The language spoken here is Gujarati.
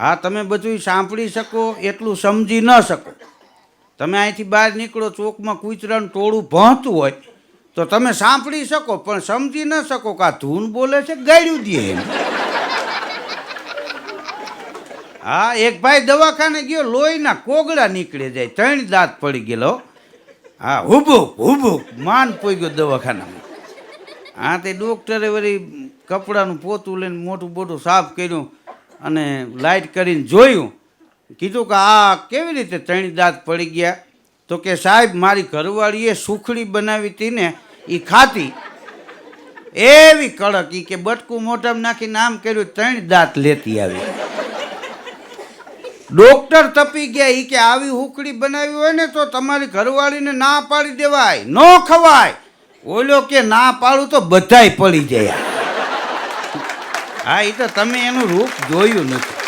હા, તમે બધું સાંભળી શકો, એટલું સમજી ન શકો. તમે અહીંથી બહાર નીકળો, ચોકમાં કૂતરાનું ટોળું ભણતું હોય, તો તમે સાંભળી શકો, પણ સમજી ન શકો કે આ ધૂન બોલે છે ગાળ્યું દે એમ. હા, એક ભાઈ દવાખાને ગયો, લોહીના કોગળા નીકળી જાય, ત્રણ દાંત પડી ગયેલો, હા. હુબુક હુબુક માન પોઈ ગયો દવાખાનામાં. હા, તે ડૉક્ટરે વળી કપડાનું પોતું લઈને મોટું મોટું સાફ કર્યું અને લાઇટ કરીને જોયું. કીધું કે આ કેવી રીતે ત્રણ દાંત પડી ગયા? તો કે સાહેબ, મારી ઘરવાળીએ સુખડી બનાવી હતી ને એ ખાતી. એવી કડક ઈ કે બટકું મોઢામાં નાખીને આમ કર્યું ત્રણ દાંત લેતી આવી. ડોક્ટર તપી ગયા એ કે આવી હુકડી બનાવી હોય ને, તો તમારી ઘરવાળીને ના પાડી દેવાય. ન ખવાય. ઓલો કે ના પાડું તો બધાય પડી જાય. હા એ તો તમે એનું રૂપ જોયું નથી.